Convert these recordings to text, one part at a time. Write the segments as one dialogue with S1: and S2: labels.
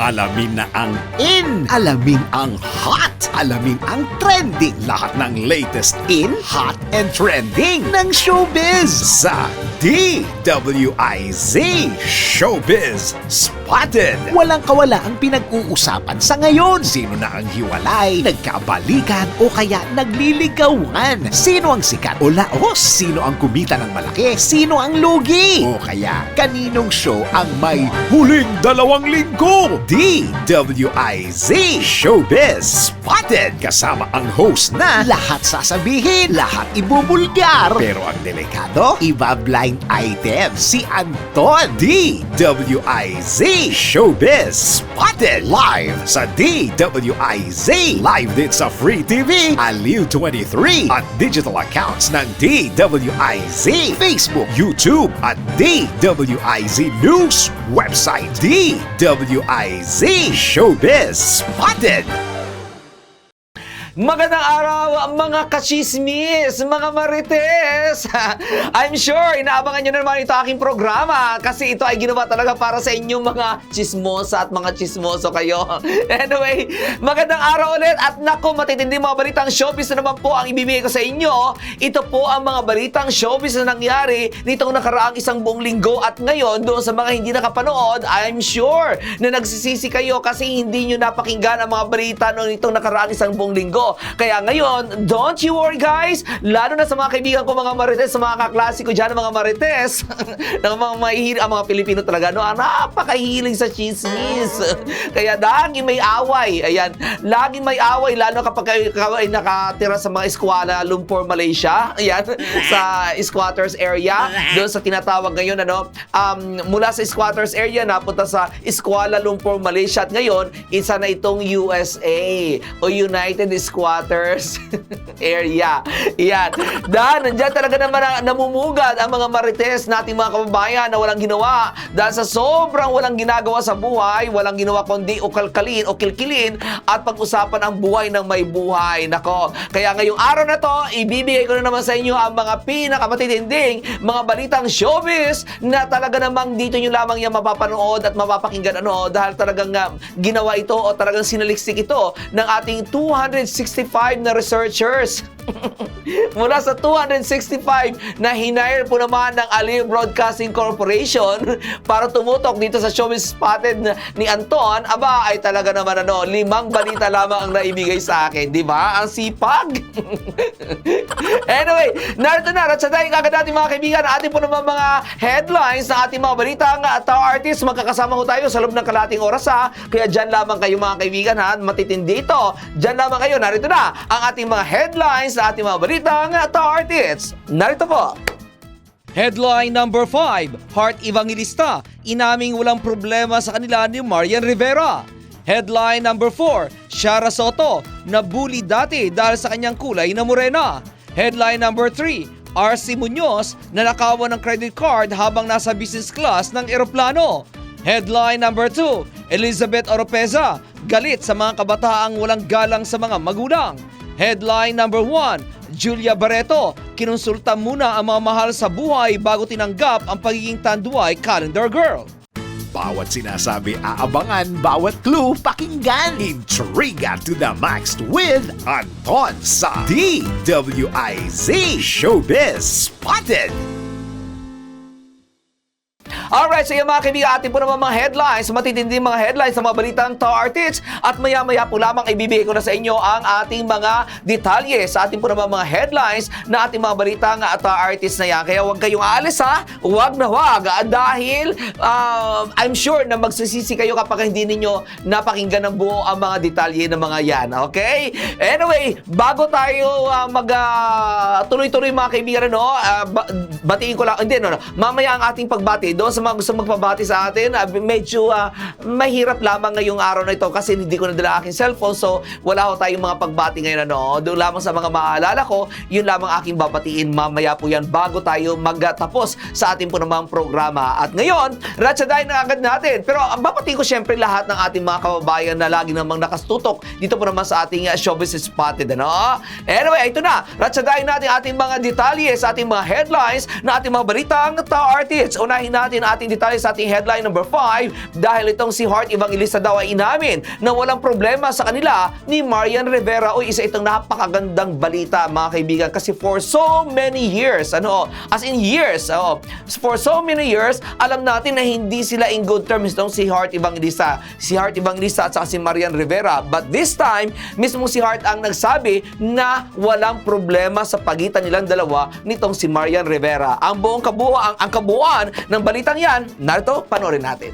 S1: Alamin na ang in, alamin ang hot, alamin ang trending. Lahat ng latest in, hot, and trending ng showbiz sa DWIZ Showbiz Spotted. Walang kawala ang pinag-uusapan sa ngayon. Sino na ang hiwalay, nagkabalikan o kaya nagliligawan? Sino ang sikat o laos? Sino ang kumita ng malaki? Sino ang lugi? O kaya kaninong show ang may huling dalawang linggo? DWIZ Showbiz Spotted kasama ang host na lahat sasabihin, lahat ibubulgar. Pero ang delikado, iba blind item si Anton. DWIZ Showbiz Spotted live sa DWIZ live din sa Free TV, Aliw 23 at digital accounts ng DWIZ, Facebook, YouTube at DWIZ News website DWIZ Showbiz Spotted.
S2: Magandang araw mga kachismis, mga marites! I'm sure inaabangan nyo na naman ito aking programa kasi ito ay ginawa talaga para sa inyong mga chismosa at mga chismoso kayo. Anyway, magandang araw ulit at naku, matitindi mga balitang showbiz na naman po ang ibibigay ko sa inyo. Ito po ang mga balitang showbiz na nangyari nitong nakaraang isang buong linggo at ngayon doon sa mga hindi nakapanood, I'm sure na nagsisisi kayo kasi hindi nyo napakinggan ang mga balita noong itong nakaraang isang buong linggo. Kaya ngayon, don't you worry guys, lalo na sa mga kaibigan ko mga marites, sa mga kaklase ko dyan mga marites, ng mga mahihilig, ang mga Pilipino talaga, no, ang napakahilig sa chismis. Kaya lagi may away, ayan, lagi may away, lalo kapag kayo ay nakatira sa mga eskwala, Lumpur, Malaysia, ayan, sa squatters area, doon sa tinatawag ngayon, ano, um, mula sa squatters area, napunta sa Eskwala Lumpur, Malaysia, at ngayon, isa na itong USA o United Squatters Area. Yan. Dahil nandiyan talaga naman ang namumugad ang mga marites nating mga kababayan na walang ginawa. Dahil sa sobrang walang ginagawa sa buhay, walang ginawa kundi ukalkalin o kilkilin at pag-usapan ang buhay ng may buhay. Nako. Kaya ngayong araw na to, ibibigay ko na naman sa inyo ang mga pinakamatitinding mga balitang showbiz na talaga namang dito nyo lamang yan mapapanood at mapapakinggan ano dahil talagang uh, ginawa ito o talagang sinaliksik ito ng ating 265 na researchers. Mula sa 265 na hinire po naman ng Aliw Broadcasting Corporation para tumutok dito sa Showbiz Spotted na- ni Anton, aba ay talaga naman ano, limang balita lamang ang naibigay sa akin, di ba? Ang sipag! anyway, narito na, ratsadahin kagad natin mga kaibigan, ating po naman mga headlines ng ating mga balitang uh, Tao Artist, magkakasama ho tayo sa loob ng kalating oras ha, kaya dyan lamang kayo mga kaibigan ha, matitindi ito, dyan lamang kayo, narito na ang ating mga headlines sa ating mga balitang Tao Artists. Narito po. Headline number 5, Heart Evangelista, inaming walang problema sa kanila ni Marian Rivera. Headline number 4, Shara Soto, nabully dati dahil sa kanyang kulay na morena. Headline number 3, RC Munoz, nanakawan ng credit card habang nasa business class ng eroplano. Headline number 2, Elizabeth Oropeza, galit sa mga kabataang walang galang sa mga magulang. Headline number 1, Julia Barreto, kinonsulta muna ang mga mahal sa buhay bago tinanggap ang pagiging tanduay calendar girl.
S1: Bawat sinasabi aabangan, bawat clue pakinggan. Intriga to the max with Anton sa DWIZ Showbiz Spotted.
S2: Alright, so yung mga kaibigan, atin po naman mga headlines, matitindi mga headlines sa mga balitang to artists at maya-maya po lamang ibibigay ko na sa inyo ang ating mga detalye sa ating po naman mga headlines na ating mga balitang uh, to artists na yan. Kaya huwag kayong aalis ha, huwag na huwag ah, dahil um, I'm sure na magsisisi kayo kapag hindi ninyo napakinggan ng buo ang mga detalye ng mga yan. Okay? Anyway, bago tayo uh, mag ah, tuloy-tuloy mga kaibigan, no, ah, ba- batiin ko lang, hindi, no, no, mamaya ang ating pagbati doon sa mga gusto magpabati sa atin, ah, medyo ah, mahirap lamang ngayong araw na ito kasi hindi ko nadala aking cellphone so wala ko tayong mga pagbati ngayon ano. Doon lamang sa mga maalala ko, yun lamang aking babatiin mamaya po yan bago tayo magtapos sa ating po namang programa. At ngayon, ratsadahin na agad natin. Pero ang babatiin ko syempre lahat ng ating mga kababayan na lagi namang nakastutok dito po naman sa ating uh, Showbiz Spotted. Ano? Anyway, ito na. Ratsadahin natin ating mga detalye sa ating mga headlines na ating mga balitang Tao Artists. Unahin natin na ating detalye sa ating headline number 5 dahil itong si Heart Evangelista daw ay inamin na walang problema sa kanila ni Marian Rivera. Uy, isa itong napakagandang balita mga kaibigan kasi for so many years, ano, as in years, oh, for so many years, alam natin na hindi sila in good terms itong si Heart Evangelista. Si Heart Evangelista at saka si Marian Rivera. But this time, mismo si Heart ang nagsabi na walang problema sa pagitan nilang dalawa nitong si Marian Rivera. Ang buong kabuuan, ang kabuuan ng balitang yan, narito, panoorin natin.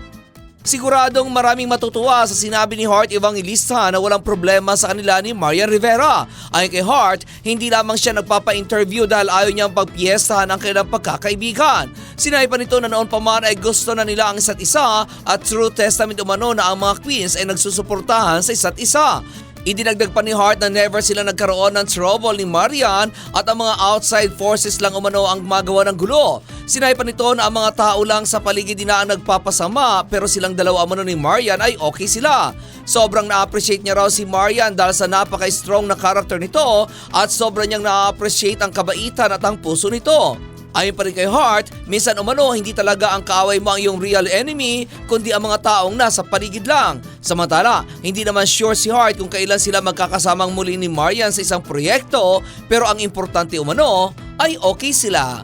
S3: Siguradong maraming matutuwa sa sinabi ni Hart Evangelista na walang problema sa kanila ni Marian Rivera. Ayon kay Hart, hindi lamang siya nagpapa-interview dahil ayaw niyang pagpiestahan ang kanilang pagkakaibigan. Sinabi pa nito na noon pa man ay gusto na nila ang isa't isa at true testament umano na ang mga queens ay nagsusuportahan sa isa't isa. Idinagdag pa ni Hart na never sila nagkaroon ng trouble ni Marian at ang mga outside forces lang umano ang gumagawa ng gulo. Sinabi pa nito na ang mga tao lang sa paligid nila ang nagpapasama pero silang dalawa umano ni Marian ay okay sila. Sobrang na-appreciate niya raw si Marian dahil sa napaka-strong na karakter nito at sobrang niyang na-appreciate ang kabaitan at ang puso nito. Ayon pa rin kay Hart, minsan umano hindi talaga ang kaaway mo ang iyong real enemy, kundi ang mga taong nasa paligid lang. Samantala, hindi naman sure si Hart kung kailan sila magkakasamang muli ni Marian sa isang proyekto, pero ang importante umano ay okay sila.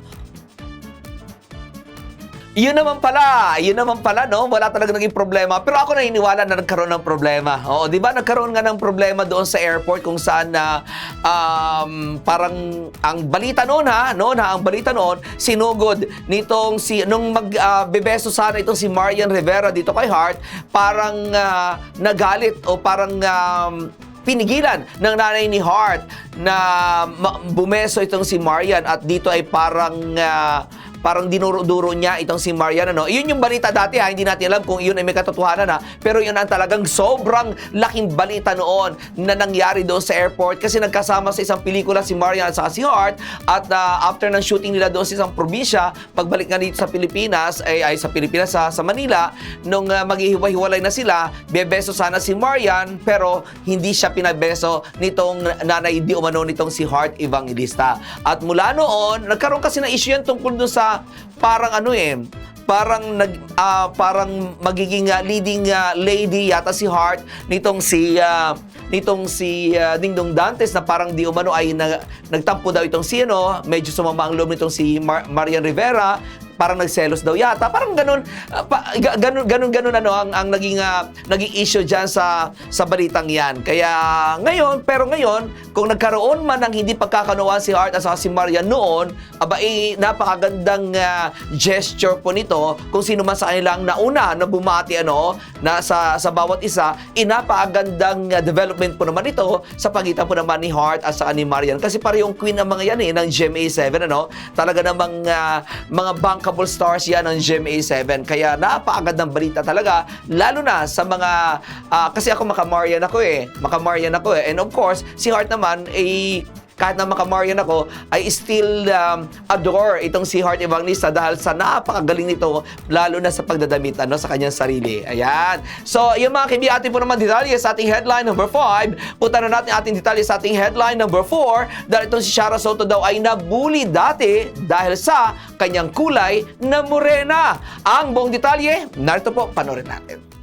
S2: Yun naman pala, yun naman pala, no? Wala talaga naging problema. Pero ako naniniwala na nagkaroon ng problema. Oo, di ba? Nagkaroon nga ng problema doon sa airport kung saan na um, parang ang balita noon ha, noon ha, ang balita noon, sinugod nitong si, nung mag ah, bebeso sana itong si Marian Rivera dito kay Hart, parang ah, nagalit o parang um, pinigilan ng nanay ni Hart na bumeso itong si Marian at dito ay parang ah, parang dinuro-duro niya itong si Marian ano. Iyon yung balita dati ha, hindi natin alam kung iyon ay may katotohanan ha. Pero yun ang talagang sobrang laking balita noon na nangyari doon sa airport kasi nagkasama sa isang pelikula si Marian at si Hart at ah, after ng shooting nila doon sa isang probinsya, pagbalik nga dito sa Pilipinas ay, ay sa Pilipinas sa, sa Manila, nung uh, maghihiwa-hiwalay na sila, bebeso sana si Marian pero hindi siya pinabeso nitong nanay di umano nitong si Hart Evangelista. At mula noon, nagkaroon kasi ng issue yan tungkol doon sa parang ano eh, parang nag ah, parang magiging ah, leading ah, lady yata si Hart nitong si ah, nitong si ah, Dingdong Dantes na parang di umano ay na, nagtampo daw itong si ano, medyo sumama ang loob nitong si Mar- Marian Rivera parang nagselos daw yata. Parang ganun, ah, pa, ga- ganun, ganun, ganun ano, ang, ang naging, ah, naging issue dyan sa, sa balitang yan. Kaya ngayon, pero ngayon, kung nagkaroon man ng hindi pagkakanuan si Art at si Marian noon, aba, eh, napakagandang ah, gesture po nito kung sino man sa kanilang nauna na bumati ano, na sa, sa bawat isa, eh, napakagandang ah, development po naman ito sa pagitan po naman ni Hart at saka ni Marian. Kasi parehong queen ng mga yan eh, ng GMA7, ano? Talaga namang ah, mga bankable stars yan ng GMA7. Kaya napakagandang balita talaga, lalo na sa mga, ah, kasi ako makamarian ako eh, makamarian ako eh. And of course, si Hart naman, eh, kahit na makamarian ako, I still um, adore itong si Heart Evangelista dahil sa napakagaling nito, lalo na sa pagdadamit ano, sa kanyang sarili. Ayan. So, yung mga kaibigan, atin po naman detalye sa ating headline number 5. Punta na natin ating detalye sa ating headline number 4 dahil itong si Shara Soto daw ay nabully dati dahil sa kanyang kulay na morena. Ang buong detalye, narito po, panorin natin.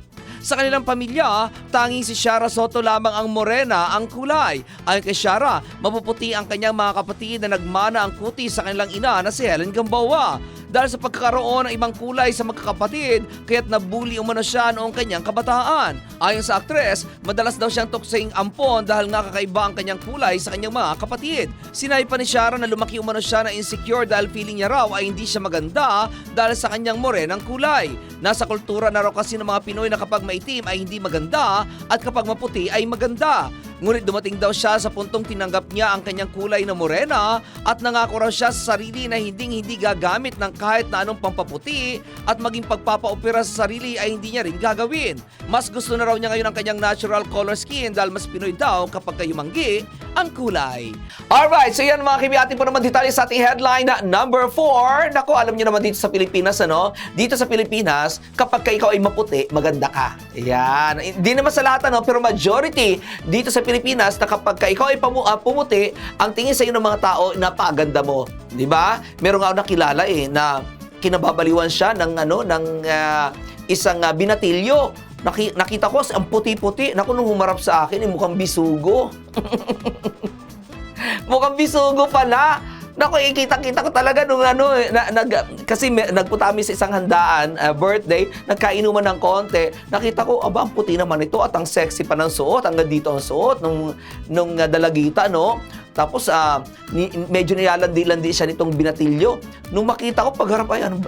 S3: Sa kanilang pamilya, tanging si Shara Soto lamang ang morena ang kulay. Ayon kay Shara, mapuputi ang kanyang mga kapatid na nagmana ang kuti sa kanilang ina na si Helen Gamboa. Dahil sa pagkakaroon ng ibang kulay sa magkakapatid, kaya't nabuli umano siya noong kanyang kabataan. Ayon sa aktres, madalas daw siyang tuksing ampon dahil nga kakaiba ang kanyang kulay sa kanyang mga kapatid. Sinay pa ni Shara na lumaki umano siya na insecure dahil feeling niya raw ay hindi siya maganda dahil sa kanyang morenang kulay. Nasa kultura na raw kasi ng mga Pinoy na kapag maitim ay hindi maganda at kapag maputi ay maganda. Ngunit dumating daw siya sa puntong tinanggap niya ang kanyang kulay na morena at nangako raw siya sa sarili na hindi hindi gagamit ng kahit na anong pampaputi at maging pagpapaopera sa sarili ay hindi niya rin gagawin. Mas gusto na raw niya ngayon ang kanyang natural color skin dahil mas Pinoy daw kapag kayo manggi ang kulay.
S2: Alright, so yan mga kaibigan, atin po naman detalye sa ating headline na number 4. Naku, alam niyo naman dito sa Pilipinas, ano? Dito sa Pilipinas, kapag ka ikaw ay maputi, maganda ka. Yan. Hindi naman sa lahat, ano? Pero majority dito sa Pilipinas na kapag ka ikaw ay pamu- ah, pumuti, ang tingin sa iyo ng mga tao, napakaganda mo. Di ba? Meron nga ako nakilala eh, na kinababaliwan siya ng ano ng ah, isang ah, binatilyo. Naki- nakita ko ang puti-puti. Naku, nung humarap sa akin, eh, mukhang bisugo. mukhang bisugo pala. Naku, eh, kita-kita ko talaga nung ano, eh, na, nag, kasi may, nagpunta kami sa isang handaan, ah, birthday, nagkainuman ng konti. Nakita ko, aba, ang puti naman ito at ang sexy pa ng suot. Hanggang dito ang suot nung, nung ah, dalagita, no? Tapos, ah, ni, medyo nilalandi-landi siya nitong binatilyo. Nung makita ko, pagharap ay, ano,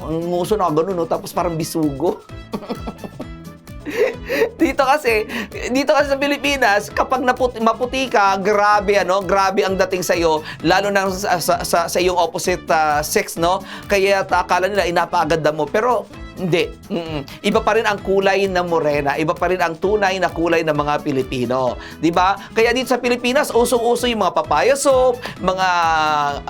S2: ang nguso na gano'n, no? Tapos parang bisugo. dito kasi, dito kasi sa Pilipinas, kapag naputi, maputi ka, grabe ano, grabe ang dating sa iyo, lalo na sa, sa, sa, sa iyong opposite ah, sex, no? Kaya akala nila inapaganda mo. Pero hindi. Mm-mm. Iba pa rin ang kulay ng morena. Iba pa rin ang tunay na kulay ng mga Pilipino. 'Di ba? Kaya dito sa Pilipinas, usong-uso yung mga papaya soap, mga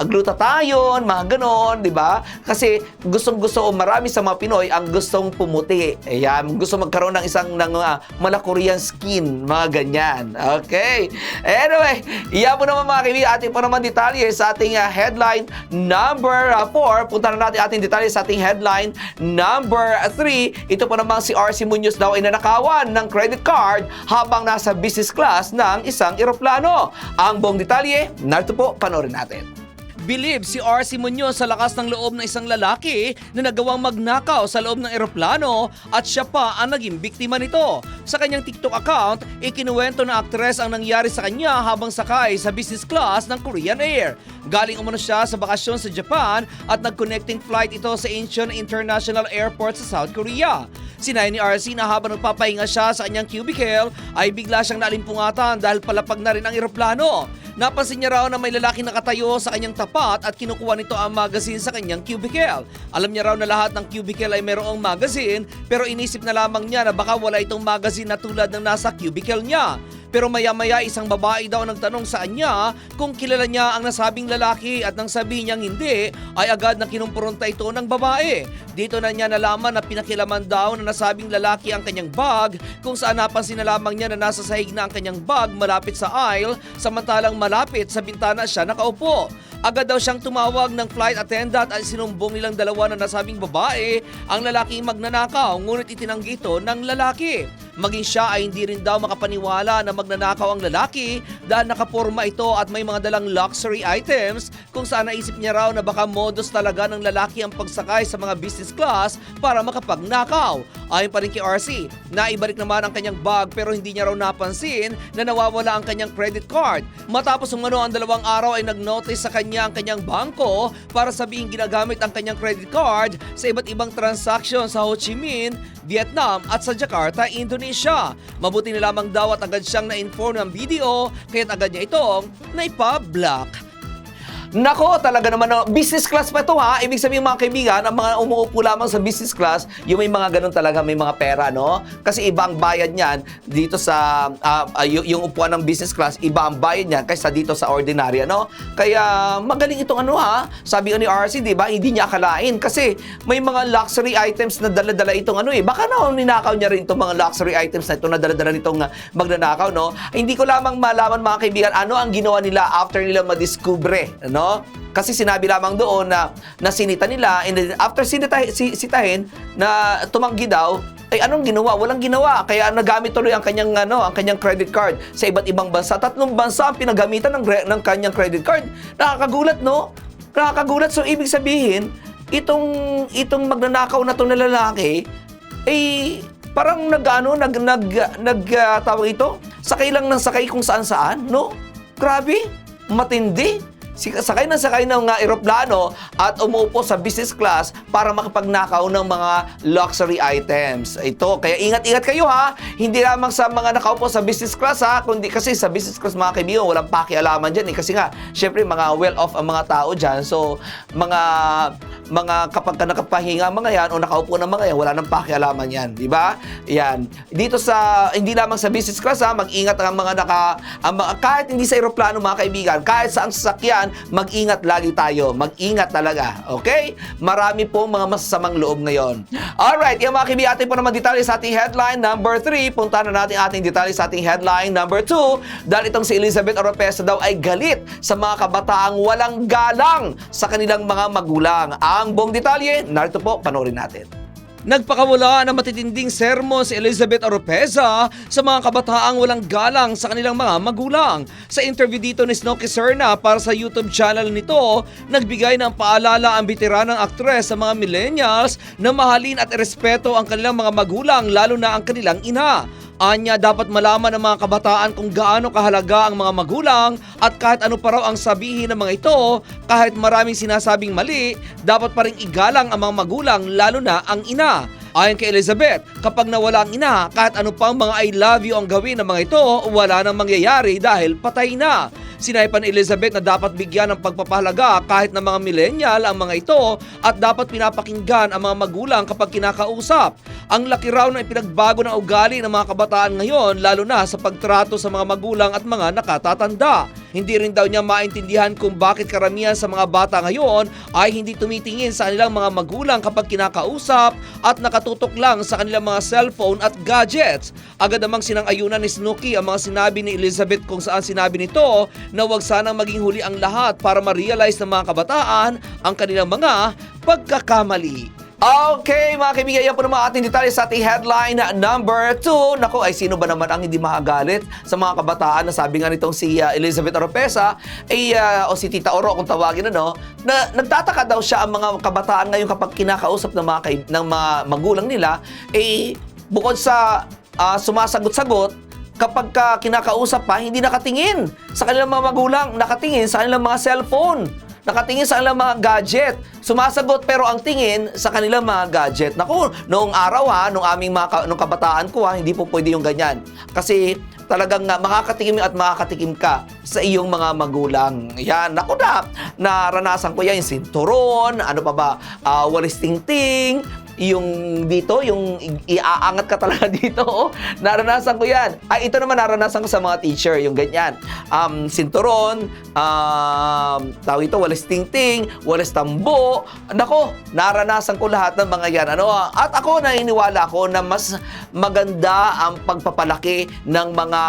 S2: glutathione, mga ganon, 'di ba? Kasi gustong-gusto o marami sa mga Pinoy ang gustong pumuti. Ayan, gusto magkaroon ng isang ng uh, malakurian skin, mga ganyan. Okay. Anyway, iyan po naman mga kaibigan, ating po naman detalye sa ating uh, headline number 4. Punta na natin ating detalye sa ating headline number 3. Ito po naman si RC Munoz daw ay nanakawan ng credit card habang nasa business class ng isang eroplano. Ang buong detalye, narito po, panoorin natin.
S3: Bilib si RC Munoz sa lakas ng loob ng isang lalaki na nagawang magnakaw sa loob ng eroplano at siya pa ang naging biktima nito. Sa kanyang TikTok account, ikinuwento na aktres ang nangyari sa kanya habang sakay sa business class ng Korean Air. Galing umano siya sa bakasyon sa Japan at nag-connecting flight ito sa Incheon International Airport sa South Korea. Sinay ni RC na habang nagpapahinga siya sa kanyang cubicle ay bigla siyang nalimpungatan dahil palapag na rin ang eroplano. Napansin niya raw na may lalaki nakatayo sa kanyang tapat at kinukuha nito ang magazine sa kanyang cubicle. Alam niya raw na lahat ng cubicle ay mayroong magazine pero inisip na lamang niya na baka wala itong magazine na tulad ng nasa cubicle niya. Pero maya-maya isang babae daw nagtanong sa kanya kung kilala niya ang nasabing lalaki at nang sabihin niyang hindi ay agad na kinumpronta ito ng babae. Dito na niya nalaman na pinakilaman daw na nasabing lalaki ang kanyang bag kung saan napansin na lamang niya na nasa sahig na ang kanyang bag malapit sa aisle samantalang malapit sa bintana siya nakaupo. Agad daw siyang tumawag ng flight attendant at sinumbong nilang dalawa na nasabing babae ang lalaking magnanakaw ngunit itinanggi ito ng lalaki. Maging siya ay hindi rin daw makapaniwala na magnanakaw ang lalaki dahil nakaporma ito at may mga dalang luxury items kung saan naisip niya raw na baka modus talaga ng lalaki ang pagsakay sa mga business class para makapagnakaw. Ayon pa rin kay RC, naibalik naman ang kanyang bag pero hindi niya raw napansin na nawawala ang kanyang credit card. Matapos umano ang dalawang araw ay nag-notice sa kanya ang kanyang bangko para sabihin ginagamit ang kanyang credit card sa iba't ibang transaksyon sa Ho Chi Minh, Vietnam at sa Jakarta, Indonesia. Mabuti na lamang daw at agad siyang na-inform ng video kaya't agad niya itong naipa-block.
S2: Nako, talaga naman, no, business class pa ito ha. Ibig sabihin mga kaibigan, ang mga umuupo lamang sa business class, yung may mga ganun talaga, may mga pera, no? Kasi iba ang bayad niyan dito sa, ah, y- yung upuan ng business class, iba ang bayad niyan kaysa dito sa ordinarya, no? Kaya magaling itong ano ha. Sabi ni RC, di ba, hindi niya akalain. Kasi may mga luxury items na dala-dala itong ano eh. Baka na ninakaw niya rin itong mga luxury items na ito na dala-dala nitong ah, magnanakaw, no? Hindi ko lamang malaman mga kaibigan, ano ang ginawa nila after nila madiskubre, no? Kasi sinabi lamang doon na nasinita nila and then after sinita, si, sitahin na tumanggi daw ay anong ginawa? Walang ginawa. Kaya nagamit tuloy ang kanyang ano, ang kanyang credit card sa iba't ibang bansa. Tatlong bansa ang pinagamitan ng ng kanyang credit card. Nakakagulat, no? Nakakagulat. So ibig sabihin, itong itong magnanakaw na to na lalaki eh parang nag-ano, nag nag nag ah, tawag ito, sakay lang ng sakay kung saan-saan, no? Grabe, matindi. Sakay na sakay ng nga eroplano at umuupo sa business class para makapagnakaw ng mga luxury items. Ito, kaya ingat-ingat kayo ha. Hindi lamang sa mga nakaupo sa business class ha, kundi kasi sa business class mga kaibigan, walang pakialaman dyan eh. Kasi nga, syempre mga well-off ang mga tao dyan. So, mga mga kapag ka nakapahinga mga yan o nakaupo na mga yan, wala nang pakialaman yan, di ba? Yan. Dito sa hindi lamang sa business class ha, mag-ingat ang mga naka ang mga, kahit hindi sa eroplano mga kaibigan, kahit sa ang sasakyan mag-ingat lagi tayo. Mag-ingat talaga. Okay? Marami po mga masasamang loob ngayon. Alright, yung mga atin po naman detalye sa ating headline number 3. Punta na natin ating detalye sa ating headline number 2. Dahil itong si Elizabeth Oropesa daw ay galit sa mga kabataang walang galang sa kanilang mga magulang. Ang buong detalye, narito po, panoorin natin.
S3: Nagpakawala ng matitinding sermon si Elizabeth Oropeza sa mga kabataang walang galang sa kanilang mga magulang. Sa interview dito ni Snooki Serna para sa YouTube channel nito, nagbigay ng paalala ang bitiranang aktres sa mga millennials na mahalin at irespeto ang kanilang mga magulang lalo na ang kanilang ina. Anya dapat malaman ng mga kabataan kung gaano kahalaga ang mga magulang at kahit ano pa raw ang sabihin ng mga ito, kahit maraming sinasabing mali, dapat pa rin igalang ang mga magulang lalo na ang ina. Ayon kay Elizabeth, kapag nawala ang ina, kahit ano pang mga I love you ang gawin ng mga ito, wala nang mangyayari dahil patay na. Sinaypan ni Elizabeth na dapat bigyan ng pagpapahalaga kahit ng mga millennial ang mga ito at dapat pinapakinggan ang mga magulang kapag kinakausap. Ang laki raw na ipinagbago ng ugali ng mga kabataan ngayon lalo na sa pagtrato sa mga magulang at mga nakatatanda. Hindi rin daw niya maintindihan kung bakit karamihan sa mga bata ngayon ay hindi tumitingin sa kanilang mga magulang kapag kinakausap at nakatutok lang sa kanilang mga cellphone at gadgets. Agad namang sinang-ayunan ni Snooki ang mga sinabi ni Elizabeth kung saan sinabi nito na huwag sanang maging huli ang lahat para ma-realize ng mga kabataan ang kanilang mga pagkakamali.
S2: Okay, mga kaibigan, yan po naman ating detalye sa ating headline number 2. Nako, ay sino ba naman ang hindi makagalit sa mga kabataan na sabi nga nitong si uh, Elizabeth Oropesa, ay, uh, o si Tita Oro kung tawagin ano, na nagtataka daw siya ang mga kabataan ngayon kapag kinakausap ng mga, kaib- ng mga magulang nila, eh, bukod sa ah, sumasagot-sagot, kapag ka kinakausap pa, hindi nakatingin sa kanilang mga magulang, nakatingin sa kanilang mga cellphone. Nakatingin sa kanilang mga gadget. Sumasagot pero ang tingin sa kanilang mga gadget. Naku, noong araw ha, nung aming mga nung kabataan ko ha, hindi po pwede yung ganyan. Kasi talagang nga makakatikim at makakatikim ka sa iyong mga magulang. Yan, naku na, naranasan ko yan, yung sinturon, ano pa ba, ah, walis tingting, yung dito, yung iaangat ka talaga dito, oh. naranasan ko yan. Ay, ito naman naranasan ko sa mga teacher, yung ganyan. Um, sinturon, um, tawag ito, walis tingting, walis tambo. Nako, naranasan ko lahat ng mga yan. Ano, at ako naniniwala ko na mas maganda ang pagpapalaki ng mga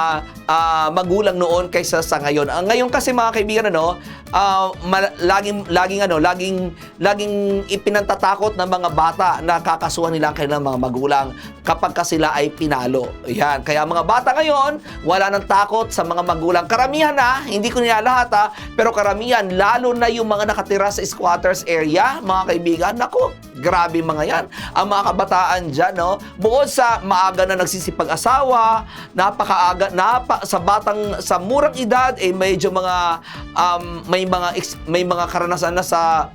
S2: ah, magulang noon kaysa sa ngayon. Ang ngayon kasi mga kaibigan ano, ah, ma- laging laging ano, laging laging ipinantatakot ng mga bata na kakasuhan nila ang kanilang mga magulang kapag ka sila ay pinalo. Yan. Kaya mga bata ngayon, wala nang takot sa mga magulang. Karamihan na, hindi ko nila lahat ha, pero karamihan, lalo na yung mga nakatira sa squatters area, mga kaibigan, naku, grabe mga yan. Ang mga kabataan dyan, no, bukod sa maaga na nagsisipag-asawa, napakaaga, napa, sa batang, sa murang edad, eh medyo mga, um, may mga, may mga karanasan na sa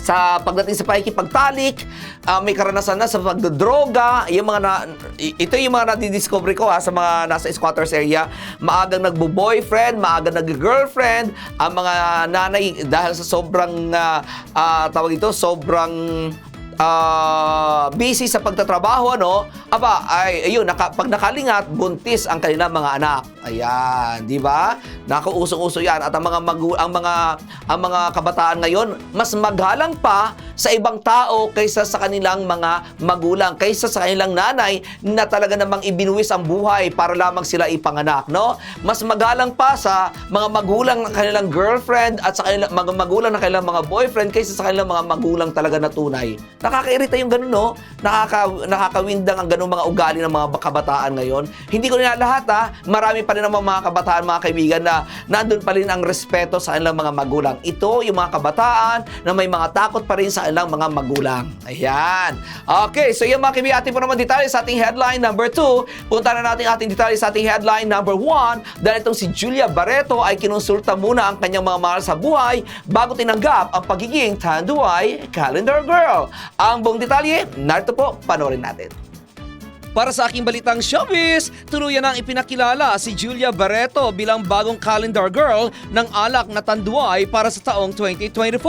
S2: sa pagdating sa pakikipagtalik, ah, may karanasan na sa pagdodroga, yung mga na, ito yung mga nadidiscover ko ha, sa mga nasa squatters area, maagang nagbo-boyfriend, maagang nag-girlfriend, ang mga nanay dahil sa sobrang ah, ah, tawag ito, sobrang ah, busy sa pagtatrabaho, ano, aba, ay, ayun, naka, pag nakalingat, buntis ang kanilang mga anak. Ayan, di ba? Naku, usong-uso yan. At ang mga, magu- ang mga, ang mga kabataan ngayon, mas maghalang pa sa ibang tao kaysa sa kanilang mga magulang, kaysa sa kanilang nanay na talaga namang ibinuwis ang buhay para lamang sila ipanganak, no? Mas magalang pa sa mga magulang ng kanilang girlfriend at sa kanilang mga magulang ng kanilang mga boyfriend kaysa sa kanilang mga magulang talaga na tunay. Nakakairita yung ganun, no? Nakaka, nakakawindang ang ganung mga ugali ng mga kabataan ngayon. Hindi ko nila lahat, ha? Marami pa rin naman mga kabataan, mga kaibigan, na nandun pa rin ang respeto sa kanilang mga magulang. Ito, yung mga kabataan na may mga takot pa rin sa kanilang mga magulang. Ayan. Okay, so yung mga kaibigan, ating po naman detalye sa ating headline number 2. Punta na natin ating detalye sa ating headline number 1 dahil itong si Julia Barreto ay kinonsulta muna ang kanyang mga mahal sa buhay bago tinanggap ang pagiging Tanduay Calendar Girl. Ang buong detalye, narito po, panoorin natin.
S3: Para sa aking balitang showbiz, tuluyan ang ipinakilala si Julia Barreto bilang bagong calendar girl ng alak na tanduay para sa taong 2024.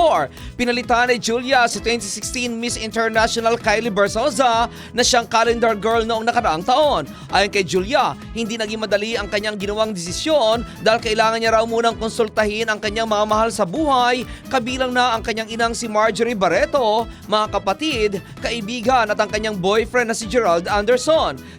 S3: Pinalitan ni Julia si 2016 Miss International Kylie Berzosa na siyang calendar girl noong nakaraang taon. Ayon kay Julia, hindi naging madali ang kanyang ginawang desisyon dahil kailangan niya raw munang konsultahin ang kanyang mga mahal sa buhay, kabilang na ang kanyang inang si Marjorie Barreto, mga kapatid, kaibigan at ang kanyang boyfriend na si Gerald Anderson.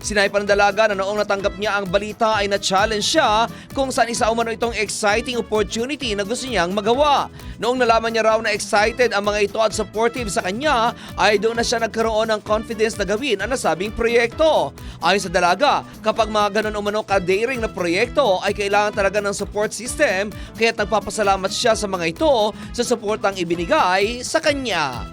S3: Sinay pa ng dalaga na noong natanggap niya ang balita ay na-challenge siya kung saan isa umano itong exciting opportunity na gusto niyang magawa. Noong nalaman niya raw na excited ang mga ito at supportive sa kanya, ay doon na siya nagkaroon ng confidence na gawin ang nasabing proyekto. Ayon sa dalaga, kapag mga ganun umano ka-daring na proyekto ay kailangan talaga ng support system kaya't nagpapasalamat siya sa mga ito sa suportang ibinigay sa kanya.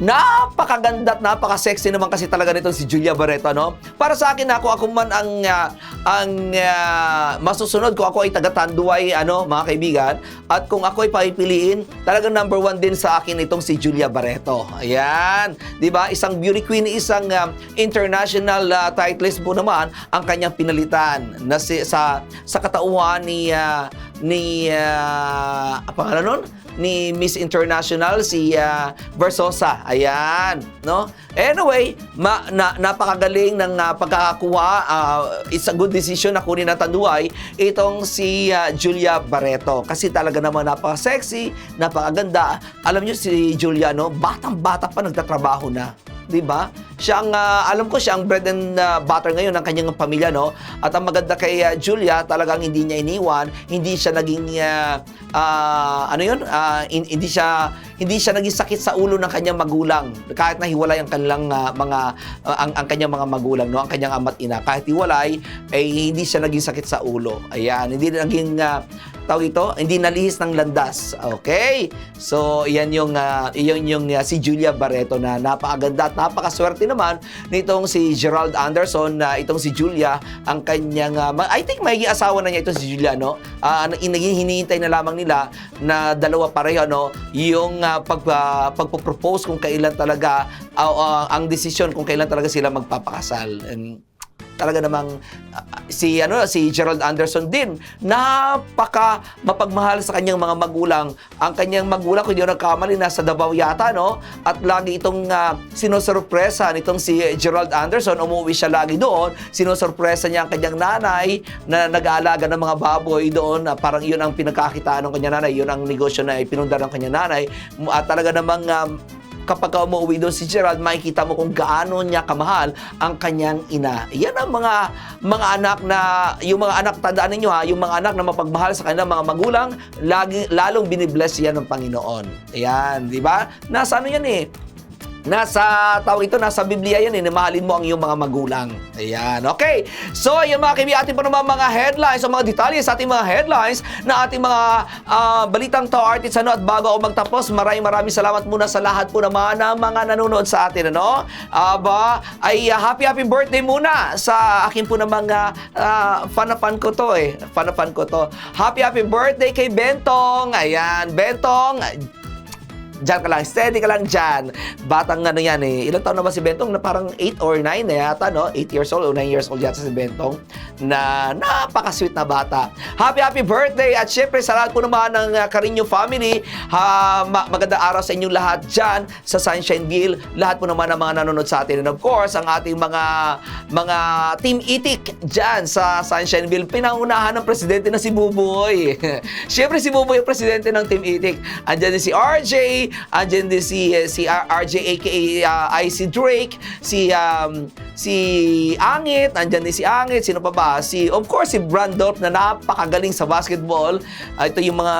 S2: Napakaganda at napaka-sexy naman kasi talaga nitong si Julia Barreto, no? Para sa akin, ako, ako man ang, ah, ang ah, masusunod kung ako ay taga-Tanduay, ano, mga kaibigan, at kung ako ay papipiliin, talagang number one din sa akin itong si Julia Barreto. Ayan. Di ba? Isang beauty queen, isang ah, international ah, titleist po naman ang kanyang pinalitan na si, sa, sa katauhan ni, ah, ni, uh, pangalan nun? ni Miss International si ah, Versosa. Ayan, no? Anyway, ma, na, napakagaling ng ah, pagkakakuha. ah, it's a good decision na kunin ng Tanduay itong si ah, Julia Barreto. Kasi talaga naman napaka-sexy, napakaganda. Alam niyo si Julia, no? Batang-bata pa nagtatrabaho na. 'Di ba? Siya ang ah, alam ko siya ang bread and ah, butter ngayon ng kanyang pamilya, no? At ang maganda kay ah, Julia, talagang hindi niya iniwan, hindi siya naging ah, ah, ano 'yun? Ah, hin- hindi siya hindi siya naging sakit sa ulo ng kanyang magulang kahit nahiwalay ang kanilang ah, mga ah, ang, ang kanyang mga magulang, no? Ang kanyang ama't ina. Kahit hiwalay, ay hindi siya naging sakit sa ulo. Ayan, hindi naging ah, tawag ito, hindi nalihis ng landas. Okay? So, yan yung, uh, yan yung uh, si Julia Barreto na napakaganda at napakaswerte naman nitong si Gerald Anderson na itong si Julia, ang kanyang, uh, I think may asawa na niya itong si Julia, no? Uh, naging hinihintay na lamang nila na dalawa pareho, no? Yung uh, pag, uh, pagpo-propose kung kailan talaga, uh, uh, ang desisyon kung kailan talaga sila magpapakasal. And, talaga namang uh, si ano si Gerald Anderson din napaka mapagmahal sa kanyang mga magulang. Ang kanyang magulang kung hindi nagkamali nasa Davao yata no? At lagi itong uh, sinosurpresa nitong si Gerald Anderson. Umuwi siya lagi doon. Sinosurpresa niya ang kanyang nanay na nag-aalaga ng mga baboy doon. Uh, parang yun ang pinagkakitaan ng kanyang nanay. Yun ang negosyo na ipinundar ng kanyang nanay. At talaga namang um, kapag ka umuwi doon si Gerald, makikita mo kung gaano niya kamahal ang kanyang ina. Yan ang mga mga anak na, yung mga anak, tandaan ninyo ha, yung mga anak na mapagmahal sa kanilang mga magulang, lagi, lalong binibless yan ng Panginoon. Ayan, di ba? Nasa ano yan eh, Nasa, tawag ito, nasa Biblia yan eh, mahalin mo ang iyong mga magulang. Ayan, okay. So, ayan mga kaibigan, ating pa naman mga headlines, o mga detalye sa ating mga headlines na ating mga ah, balitang to artists ano, at bago ako magtapos, maraming maraming salamat muna sa lahat po naman ng mga nanonood sa atin, ano? Aba, ay ah, happy happy birthday muna sa akin po namang uh, fan na fan ko to eh. Fan na fan ko to. Happy happy birthday kay Bentong. Ayan, Bentong, Diyan ka lang, steady ka lang dyan. Batang ano yan eh. Ilang taon na ba si Bentong? Na parang 8 or 9 na yata, no? 8 years old o 9 years old yata si Bentong. Na napaka-sweet na bata. Happy, happy birthday! At syempre, sa lahat po naman ng uh, Carino family, ha, ma- magandang araw sa inyong lahat dyan sa Sunshineville. Lahat po naman ng mga nanonood sa atin. And of course, ang ating mga mga Team Itik dyan sa Sunshineville. Pinangunahan ng presidente na si Buboy. syempre, si Buboy ang presidente ng Team Itik. Andyan din si RJ, andyan din si eh, si RJ aka uh, IC Drake, si um, si Angit, andyan din si Angit, sino pa ba? Si of course si Brandolph na napakagaling sa basketball. Ah, ito yung mga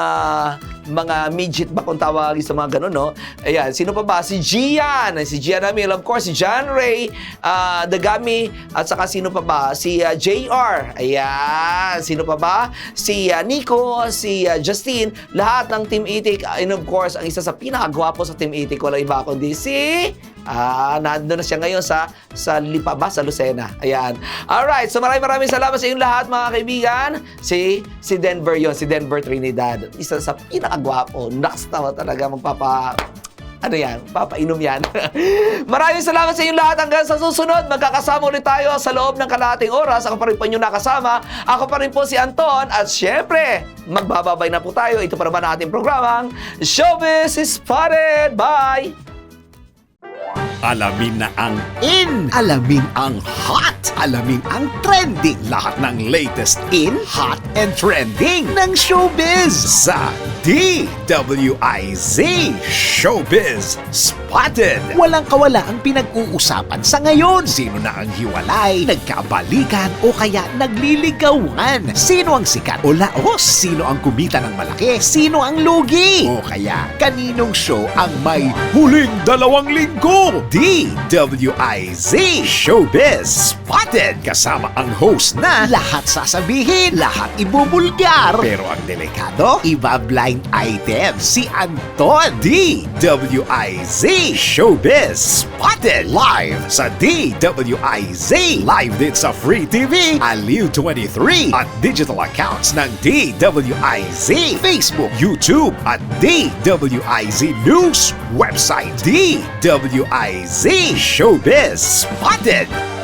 S2: mga midget ba kung tawagin sa mga ganun, no? Ayan, sino pa ba? Si Gian, si Gian Amil, of course, si John Ray, uh, Dagami, at saka sino pa ba? Si ah, JR, ayan, sino pa ba? Si ah, Nico, si ah, Justine, lahat ng Team Itik, and of course, ang isa sa pinakagwapo sa Team Itik, wala iba kundi si... Ah, nandun na siya ngayon sa sa Lipa ba sa Lucena. Ayan. All right, so maraming maraming salamat sa inyong lahat mga kaibigan. Si si Denver 'yon, si Denver Trinidad. Isa sa pinakagwapo. Next na talaga magpapa Ano yan? Papainom yan. Maraming salamat sa inyong lahat. Hanggang sa susunod, magkakasama ulit tayo sa loob ng kalahating oras. Ako pa rin po inyong nakasama. Ako pa rin po si Anton. At syempre, magbababay na po tayo. Ito pa naman ang ating programang Showbiz Spotted. Bye!
S1: Alamin na ang in, alamin ang hot, alamin ang trending. Lahat ng latest in, hot, and trending ng showbiz sa DWIZ Showbiz Spotted. Walang kawala ang pinag-uusapan sa ngayon. Sino na ang hiwalay, nagkabalikan o kaya nagliligawan? Sino ang sikat o laos? Sino ang kumita ng malaki? Sino ang lugi? O kaya kaninong show ang may huling dalawang linggo? DWIZ Showbiz Spotted kasama ang host na lahat sasabihin, lahat ibubulgar. Pero ang delikado, iba blind item si Anton. DWIZ Showbiz Spotted live sa DWIZ. Live din sa Free TV, Aliw 23 at digital accounts ng DWIZ, Facebook, YouTube at DWIZ News website. DWIZ Showbiz Spotted.